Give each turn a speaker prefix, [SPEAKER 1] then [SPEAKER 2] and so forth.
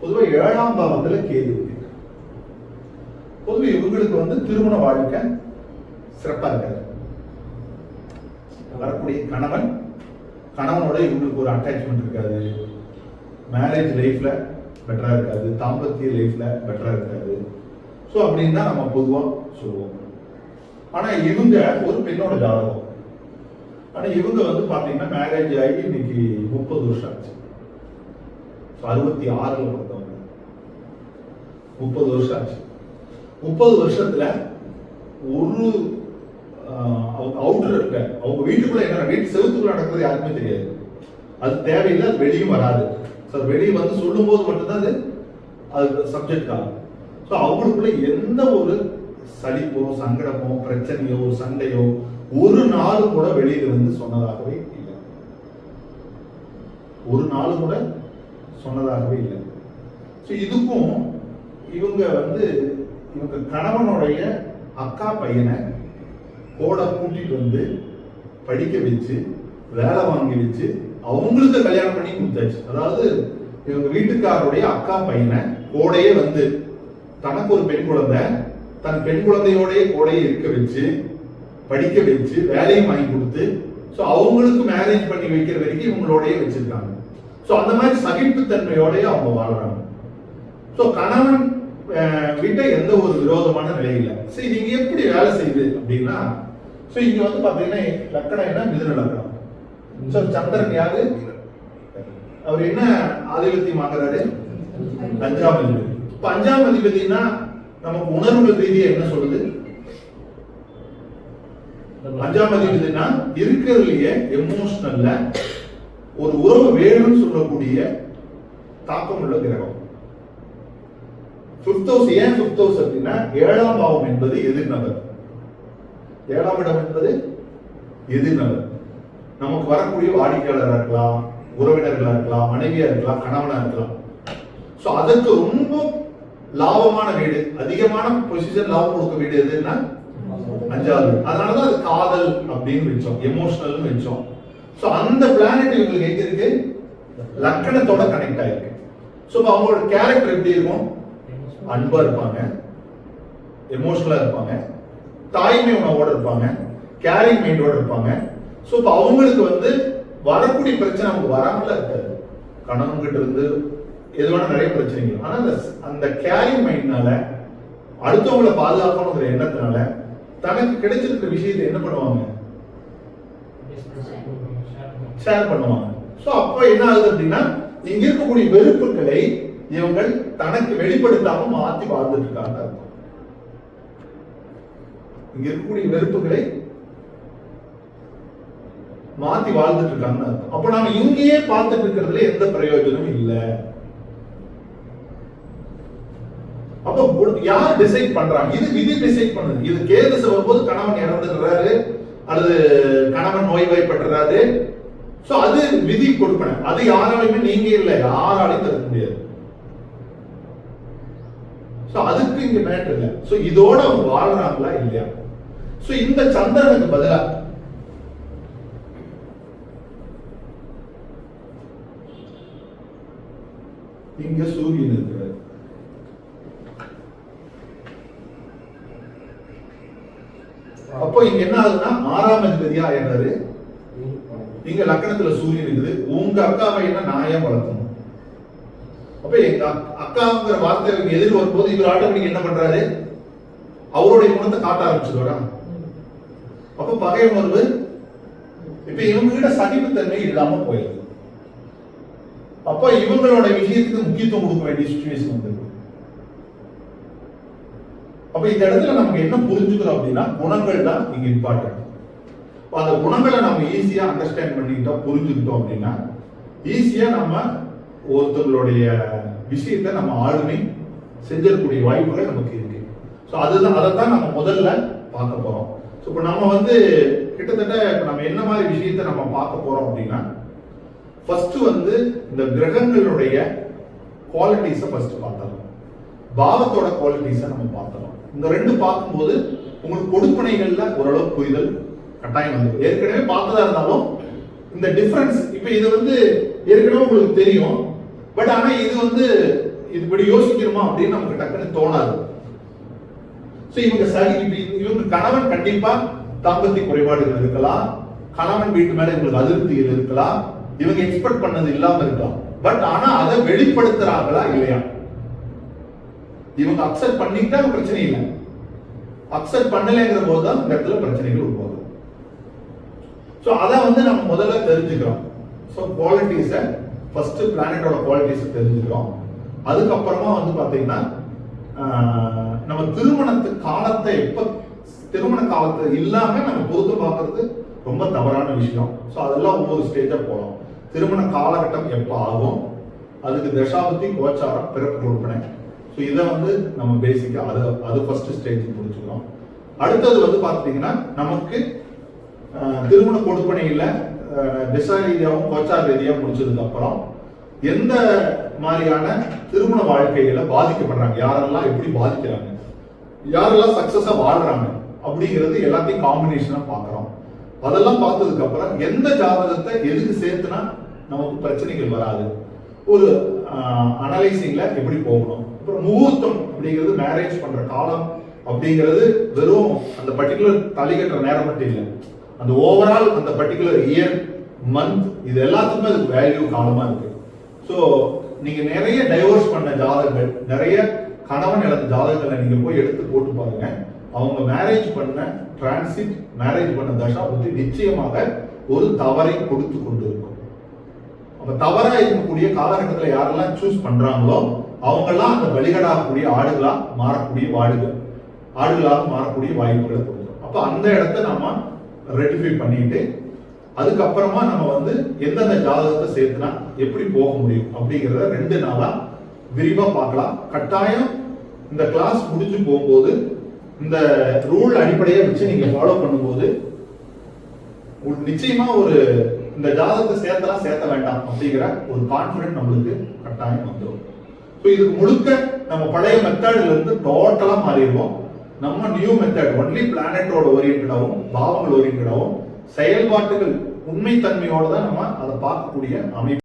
[SPEAKER 1] பொதுவாக ஏழாம் பாவத்தில் கேது பொதுவாக இவங்களுக்கு வந்து திருமண வாழ்க்கை சிறப்பாக இருக்காது. வரக்கூடிய கணவன் கணவனோட இவங்களுக்கு ஒரு அட்டாச்மெண்ட் இருக்காது. மேரேஜ் லைஃப்பில் பெட்டராக இருக்காது. தாம்பத்திய லைஃப்பில் பெட்டராக இருக்காது. ஸோ அப்படின்னு தான் நம்ம பொதுவாக சொல்லுவோம். ஆனால் இவங்க ஒரு பெண்ணோட ஜாதகம். ஆனால் இவங்க வந்து பார்த்தீங்கன்னா மேரேஜ் ஆகி இன்னைக்கு முப்பது வருஷம் ஆச்சு. அறுபத்தி ஆறுல கொடுத்தவங்க முப்பது வருஷம் ஆச்சு. முப்பது வருஷத்துல ஒரு அவுட்டர் இருக்க அவங்க வீட்டுக்குள்ள என்ன வீட்டு செவத்துக்குள்ள நடக்கிறது யாருக்குமே தெரியாது. அது தேவையில்லை அது வெளியும் வராது. சார் வெளியே வந்து சொல்லும் போது மட்டும்தான் அது அது சப்ஜெக்ட் ஆகும் ஸோ அவங்களுக்குள்ள எந்த ஒரு சலிப்போ சங்கடமோ பிரச்சனையோ சண்டையோ ஒரு நாள் கூட வெளியில வந்து சொன்னதாகவே இல்லை. ஒரு நாள் கூட சொன்னதாகவே இல்லை. ஸோ இதுக்கும் இவங்க வந்து இவங்க கணவனுடைய அக்கா பையனை கோட கூட்டிட்டு வந்து படிக்க வச்சு வேலை வாங்கி வச்சு அவங்களுக்கு கல்யாணம் பண்ணி கொடுத்தாச்சு. அதாவது இவங்க வீட்டுக்காரருடைய அக்கா பையனை கூடயே வந்து தனக்கு ஒரு பெண் குழந்தை தன் பெண் குழந்தையோடைய கூடயே இருக்க வச்சு படிக்க வச்சு வேலையும் வாங்கி கொடுத்து ஸோ அவங்களுக்கு மேரேஜ் பண்ணி வைக்கிற வரைக்கும் இவங்களோடயே வச்சிருக்காங்க. ஸோ அந்த மாதிரி சகிப்புத்தன்மையோடய அவங்க வாழ்றாங்க. ஸோ கணவன் அஹ், விட்ட எந்த ஒரு விரோதமான நிலை இல்லை சரி நீங்க எப்படி வேலை செய்யுது அப்படின்னா ஸோ இங்க வந்து பாத்தீங்கன்னா லக்கணம் என்ன? மிதுன லக்கணம். ஸோ சந்திரன் யாரு? அவர் என்ன ஆதிபத்தியம் வாங்குறாரு? அஞ்சாம் அதிபதி. இப்ப அஞ்சாம் அதிபதினா நமக்கு உணர்வுகள் ரீதியா என்ன சொல்லுது? அஞ்சாம் அதிபதினா இருக்கிறதுலயே எமோஷனல்ல ஒரு உறவு வேணும்னு சொல்லக்கூடிய தாக்கம் உள்ள கிரகம். பிப்த் ஹவுஸ் ஏன் பிப்த் ஹவுஸ் அப்படின்னா ஏழாம் பாவம் என்பது எதிர்நபர் ஏழாம் இடம் என்பது எதிர்நபர் நமக்கு வரக்கூடிய வாடிக்கையாளராக இருக்கலாம் உறவினர்களா இருக்கலாம் மனைவியா இருக்கலாம் கணவனா இருக்கலாம். ஸோ அதற்கு ரொம்ப லாபமான வீடு அதிகமான பொசிஷன் லாபம் கொடுக்க வீடு எதுன்னா அஞ்சாவது அதனாலதான் அது காதல் அப்படின்னு வச்சோம் எமோஷனல்னு வச்சோம். ஸோ அந்த பிளானட் இவங்களுக்கு எங்க இருக்கு? லக்கணத்தோட கனெக்ட் ஆயிருக்கு. ஸோ அவங்களோட கேரக்டர் எப்படி இருக்கும்? அன்பா இருப்பாங்க. எமோஷனலா இருப்பாங்க. தாய்மை உணவோட இருப்பாங்க. கேரிங் மைண்டோட இருப்பாங்க. ஸோ இப்போ அவங்களுக்கு வந்து வரக்கூடிய பிரச்சனை அவங்க வராமல இருக்காது. கணவன் கிட்ட இருந்து எதுவான நிறைய பிரச்சனைகள். ஆனால் அந்த அந்த கேரிங் மைண்ட்னால அடுத்தவங்களை பாதுகாக்கணுங்கிற எண்ணத்தினால தனக்கு கிடைச்சிருக்கிற விஷயத்தை என்ன பண்ணுவாங்க? ஷேர் பண்ணுவாங்க ஸோ அப்போ என்ன ஆகுது அப்படின்னா இங்க இருக்கக்கூடிய வெறுப்புகளை இவங்கள் தனக்கு வெளிப்படுத்தாம மாத்தி வாழ்ந்துட்டு இருக்காங்க. இங்க இருக்கக்கூடிய வெறுப்புகளை மாத்தி வாழ்ந்துட்டு இருக்காங்க. அர்த்தம் அப்ப நாம இங்கேயே பார்த்துட்டு இருக்கிறதுல எந்த பிரயோஜனமும் இல்ல. அப்ப யார் டிசைட் பண்றாங்க? இது விதி டிசைட் பண்ணுது. இது கேதச வரும்போது கணவன் இறந்துடுறாரு. அல்லது கணவன் நோய்வாய்ப்படுறாரு சோ அது விதி கொடுப்பன. அது யாராலையுமே நீங்க இல்ல. யாராலையும் தடுக்க முடியாது. சோ அதுக்கு இங்க மேட்டர் இல்லை. சோ இதோட அவங்க வாழ்றாங்களா இல்லையா? சோ இந்த சந்திரனுக்கு பதிலா இங்க சூரியன் இருக்கிறார். அப்போ இங்க என்ன ஆகுதுன்னா ஆறாம் அதிபதியா ஆயிடுறாரு. இங்க லக்கணத்துல சூரியன் இருக்குது. உங்க அக்காவை என்ன நான் ஏன் வளர்த்தணும் அப்ப எங்க அக்காங்கிற வார்த்தை இவங்க எதிர் வரும்போது இவர் ஆட்டோமேட்டிக் என்ன பண்றாரு? அவருடைய குணத்தை காட்ட ஆரம்பிச்சிருவாரா? அப்ப பகை உணர்வு இப்ப இவங்க கிட்ட சகிப்புத்தன்மை இல்லாம போயிடுது. அப்ப இவங்களோட விஷயத்துக்கு முக்கியத்துவம் கொடுக்க வேண்டிய சுச்சுவேஷன் வந்துருக்கு அப்ப இந்த இடத்துல நமக்கு என்ன புரிஞ்சுக்கிறோம் அப்படின்னா குணங்கள் தான் இங்க இம்பார்ட்டன்ட் அந்த குணங்களை நம்ம ஈஸியா அண்டர்ஸ்டாண்ட் பண்ணிக்கிட்டோம் புரிஞ்சுக்கிட்டோம் அப்படின்னா ஈஸியா நம்ம ஒருத்தவங்களுடைய விஷயத்தை நம்ம ஆளுமை செஞ்சிடக்கூடிய வாய்ப்புகள் நமக்கு இருக்கு. ஸோ அதுதான் அதைத்தான் நம்ம முதல்ல பார்க்க போறோம். ஸோ இப்போ நம்ம வந்து கிட்டத்தட்ட இப்போ நம்ம என்ன மாதிரி விஷயத்தை நம்ம பார்க்க போறோம் அப்படின்னா ஃபர்ஸ்ட் வந்து இந்த கிரகங்களுடைய குவாலிட்டிஸை ஃபர்ஸ்ட் பார்த்தோம் பாவத்தோட குவாலிட்டிஸை நம்ம பார்த்தோம் இந்த ரெண்டு பார்க்கும்போது உங்களுக்கு கொடுப்பனைகள்ல ஓரளவு புரிதல் கட்டாயம் வந்து ஏற்கனவே பார்த்ததா இருந்தாலும் இந்த டிஃபரன்ஸ் இப்போ இது வந்து ஏற்கனவே உங்களுக்கு தெரியும். பட் ஆனா இது வந்து இப்படி யோசிக்கணுமா அப்படின்னு நமக்கு டக்குன்னு தோணாது. ஸோ இவங்க சரி இவங்க கணவன் கண்டிப்பா தாம்பத்திய குறைபாடுகள் இருக்கலாம். கணவன் வீட்டு மேல இவங்களுக்கு அதிருப்திகள் இருக்கலாம். இவங்க எக்ஸ்பெக்ட் பண்ணது இல்லாம இருக்கலாம். பட் ஆனா அதை வெளிப்படுத்துறாங்களா இல்லையா? இவங்க அப்செட் பண்ணிட்டா பிரச்சனை இல்லை. அப்செட் பண்ணலைங்கிற போது தான் இந்த இடத்துல பிரச்சனைகள் உருவாகும். ஸோ அதை வந்து நம்ம முதல்ல தெரிஞ்சுக்கிறோம். ஸோ குவாலிட்டிஸை ஃபர்ஸ்ட் பிளானட்டோட குவாலிட்டிஸை தெரிஞ்சுக்கிறோம். அதுக்கப்புறமா வந்து பார்த்தீங்கன்னா நம்ம திருமணத்து காலத்தை எப்போ திருமண காலத்தை இல்லாமல் நம்ம பொறுத்து பார்க்கறது ரொம்ப தவறான விஷயம். ஸோ அதெல்லாம் ஒவ்வொரு ஸ்டேஜாக போகலாம். திருமண காலகட்டம் எப்போ ஆகும்? அதுக்கு தசாபதி கோச்சாரம் பிறப்பு கொடுப்பனை. ஸோ இதை வந்து நம்ம பேசிக்காக அது அது ஃபர்ஸ்ட் ஸ்டேஜ் முடிச்சுக்கிறோம் அடுத்தது வந்து பார்த்தீங்கன்னா நமக்கு திருமண கொடுப்பனையில் திசா ரீதியாகவும் கோச்சார் ரீதியாக முடிச்சதுக்கு அப்புறம் எந்த மாதிரியான திருமண வாழ்க்கையில பாதிக்கப்படுறாங்க? யாரெல்லாம் எப்படி பாதிக்கிறாங்க? யாரெல்லாம் சக்சஸா வாழ்றாங்க? அப்படிங்கிறது எல்லாத்தையும் காம்பினேஷனா பார்க்குறோம். அதெல்லாம் பார்த்ததுக்கு அப்புறம் எந்த ஜாதகத்தை எதுக்கு சேர்த்துனா நமக்கு பிரச்சனைகள் வராது? ஒரு அனலைசிங்ல எப்படி போகணும்? முகூர்த்தம் அப்படிங்கிறது மேரேஜ் பண்ற காலம் அப்படிங்கிறது வெறும் அந்த பர்டிகுலர் தலைகட்டுற நேரம் மட்டும் இல்லை. அந்த ஓவரால் அந்த பர்டிகுலர் இயர் மந்த் இது எல்லாத்துக்குமே அதுக்கு வேல்யூ காலமா இருக்கு. ஸோ நீங்க நிறைய டைவர்ஸ் பண்ண ஜாதகங்கள் நிறைய கணவன் இழந்த ஜாதகங்களை நீங்க போய் எடுத்து போட்டு பாருங்க. அவங்க மேரேஜ் பண்ண டிரான்சிட் மேரேஜ் பண்ண தசா பத்தி நிச்சயமாக ஒரு தவறை கொடுத்து கொண்டு இருக்கும் அப்ப தவறா இருக்கக்கூடிய காலகட்டத்தில் யாரெல்லாம் சூஸ் பண்றாங்களோ அவங்கெல்லாம் அந்த பலிகடாக்கூடிய ஆடுகளா மாறக்கூடிய வாடுகள். ஆடுகளாக மாறக்கூடிய வாய்ப்புகளை கொடுக்கும். அப்ப அந்த இடத்த நம்ம ரெட்டிஃபை பண்ணிட்டு அதுக்கப்புறமா நம்ம வந்து எந்தெந்த ஜாதகத்தை சேர்த்துனா எப்படி போக முடியும் அப்படிங்கிறத ரெண்டு நாளா விரிவா பார்க்கலாம். கட்டாயம் இந்த கிளாஸ் முடிஞ்சு போகும்போது இந்த ரூல் அடிப்படையை வச்சு நீங்க ஃபாலோ பண்ணும்போது நிச்சயமா ஒரு இந்த ஜாதகத்தை சேர்த்தலாம் சேர்த்த வேண்டாம் அப்படிங்கிற ஒரு கான்பிடன்ட் நம்மளுக்கு கட்டாயம் வந்துடும் இதுக்கு முழுக்க நம்ம பழைய மெத்தட்ல இருந்து டோட்டலா மாறிடுவோம். நம்ம நியூ மெத்தட் ஒன்லி பிளானட்டோட ஓரியன்டாகவும் பாவங்கள் ஓரியன்டாகவும் செயல்பாட்டுகள் உண்மைத்தன்மையோடு தான் நம்ம அதை பார்க்கக்கூடிய அமைப்பு.